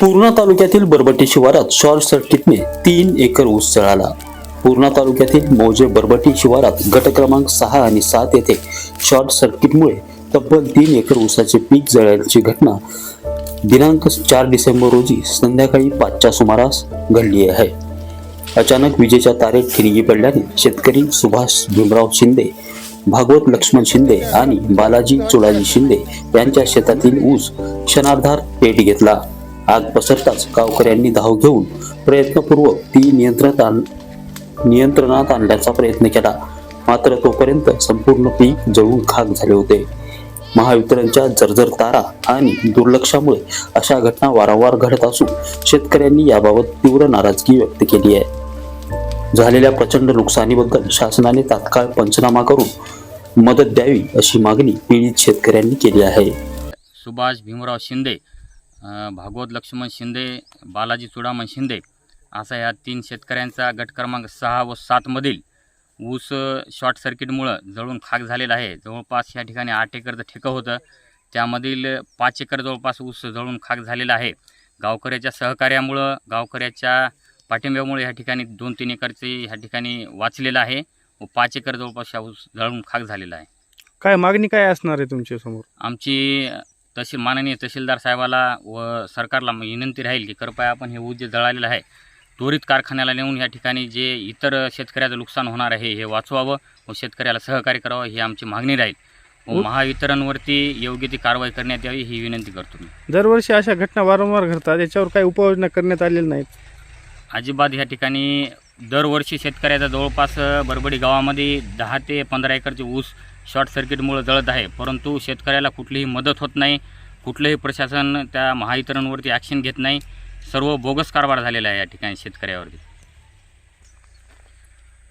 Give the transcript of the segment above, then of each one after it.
पूर्णा तालुक्यातील बरबटी शिवारात शॉर्ट सर्किटने तीन एकर ऊस जळाला. पूर्णा तालुक्यातील मौजे बरबटी शिवारात गट क्रमांक सहा आणि सात येथे शॉर्ट सर्किटमुळे तब्बल तीन एकर ऊसाचे पीक जळाल्याची घटना दिनांक चार डिसेंबर रोजी संध्याकाळी पाचच्या सुमारास घडली आहे. अचानक विजेच्या तारेत ठिणगी पडल्याने शेतकरी सुभाष भीमराव शिंदे भागवत लक्ष्मण शिंदे आणि बालाजी चुडाजी शिंदे यांच्या शेतातील ऊस क्षणार्धार पेट घेतला. आग पसरताच गावकऱ्यांनी धाव घेऊन प्रयत्नपूर्वक ती नियंत्रणात आण नियंत्रणात आणण्याचा प्रयत्न केला. मात्र तोपर्यंत संपूर्ण पीक जळून खाक झाले होते. महावितरणच्या जर्जर तारा आणि दुर्लक्षामुळे अशा घटना वारंवार घडत असून शेतकऱ्यांनी याबाबत तीव्र नाराजगी व्यक्त केली आहे. झालेल्या प्रचंड नुकसानीबद्दल शासनाने तात्काळ पंचनामा करून मदत द्यावी अशी मागणी पीडित शेतकऱ्यांनी केली आहे. सुभाष भीमराव शिंदे भागवत लक्ष्मण शिंदे बालाजी चुडामण शिंदे असा या तीन शेतकऱ्यांचा गट क्रमांक सहा व सातमधील ऊस शॉर्ट सर्किटमुळं जळून खाक झालेला आहे. जवळपास या ठिकाणी आठ एकरचं ठेकं होतं त्यामधील पाच एकर जवळपास ऊस जळून खाक झालेला आहे. गावकऱ्याच्या सहकार्यामुळं गावकऱ्याच्या पाठिंब्यामुळे ह्या ठिकाणी दोन तीन एकरचे ह्या ठिकाणी वाचलेलं आहे व पाच एकर जवळपास हा ऊस जळून खाक झालेला आहे. काय मागणी काय असणार आहे तुमच्यासमोर आमची तहसील माननीय तहसीलदार साहेबाला व सरकारला विनंती राहील की कृपया आपण हे ऊस जे जळालेलं आहे त्वरित कारखान्याला नेऊन या ठिकाणी जे इतर शेतकऱ्याचं नुकसान होणार आहे हे वाचवावं व शेतकऱ्याला सहकार्य करावं ही आमची मागणी राहील. व महावितरणवरती योग्य ती कारवाई करण्यात यावी ही विनंती करतो मी. दरवर्षी अशा घटना वारंवार घडतात याच्यावर काही उपाययोजना करण्यात आलेल्या नाहीत. अजिबात ह्या ठिकाणी दरवर्षी शेतकऱ्याचा जवळपास बरबडी गावामध्ये दहा ते पंधरा एकरचे ऊस शॉर्ट सर्किटमुळे जळत आहे. परंतु शेतकऱ्याला कुठलीही मदत होत नाही. कुठलंही प्रशासन त्या महावितरणवरती ॲक्शन घेत नाही. सर्व बोगस कारभार झालेला आहे या ठिकाणी शेतकऱ्यावरती.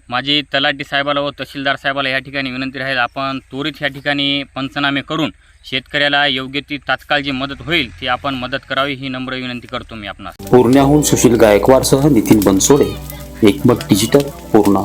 माझी तलाठी साहेबाला व तहसीलदार साहेबाला या ठिकाणी विनंती राहील. आपण त्वरित या ठिकाणी पंचनामे करून शेतकऱ्याला योग्य ती तात्काळ जी मदत होईल ती आपण मदत करावी ही नम्र विनंती करतो मी आपणास. पूर्ण्याहून सुशील गायकवाडसह नितीन बनसोडे एकमत digital Purna.